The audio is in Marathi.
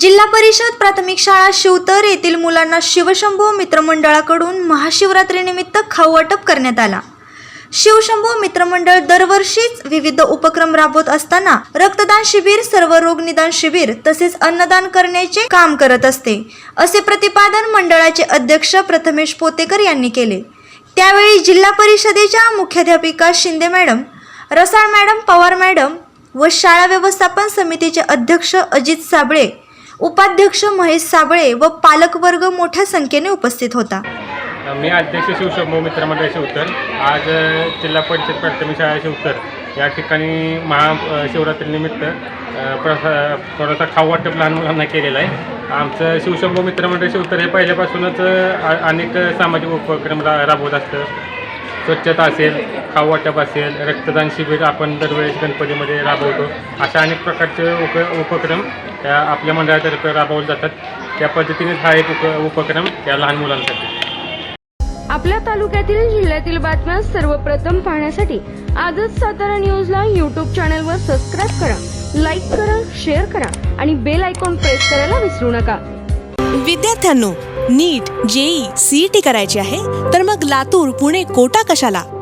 जिल्हा परिषद प्राथमिक शाळा शिवतर येथील मुलांना शिवशंभू मित्रमंडळाकडून महाशिवरात्रीनिमित्त खाऊ वाटप करण्यात आला. शिवशंभू मित्रमंडळ दरवर्षीच विविध उपक्रम राबवत असताना रक्तदान शिबिर सर्व रोग निदान शिबिर तसेच अन्नदान करण्याचे काम करत असते असे प्रतिपादन मंडळाचे अध्यक्ष प्रथमेश पोतेकर यांनी केले. त्यावेळी जिल्हा परिषदेच्या मुख्याध्यापिका Shinde madam Rasal madam Pawar madam व शाळा व्यवस्थापन समितीचे अध्यक्ष अजित साबळे उपाध्यक्ष महेश साबळे व पालकवर्ग मोठ्या संख्येने उपस्थित होता. मी अध्यक्ष शिवशंभू मित्रमंडळ शिवतर आज जिल्हा परिषद प्राथमिक शाळा शिवतर या ठिकाणी महा शिवरात्रीनिमित्त प्रसा थोडासा खाऊ वाटप लहान मुलांना केलेला आहे. आमचं शिवशंभू मित्रमंडळ शिवतर हे पहिल्यापासूनच अ, अनेक सामाजिक उपक्रम रा राबवत असतं. स्वच्छता असेल खाऊ वाटप असेल रक्तदान शिबिर आपण दरवेळेस गणपतीमध्ये राबवतो. अशा अनेक प्रकारचे उप उपक्रम त्या आपल्या मंडळातर्फे राबवले जातात. त्या पद्धतीनेच हा एक उप उपक्रम त्या लहान मुलांसाठी. आपल्या तालुक्यातील जिल्ह्यातील बातम्या सर्वप्रथम पाहण्यासाठी आजच सातारा न्यूजला यूट्यूब चॅनलवर सबस्क्राईब करा लाईक करा शेअर करा आणि बेल आयकॉन प्रेस करायला विसरू नका. विद्यार्थ्यांनो नीट जेई सीईटी करायची आहे तर मग लातूर पुणे कोटा कशाला?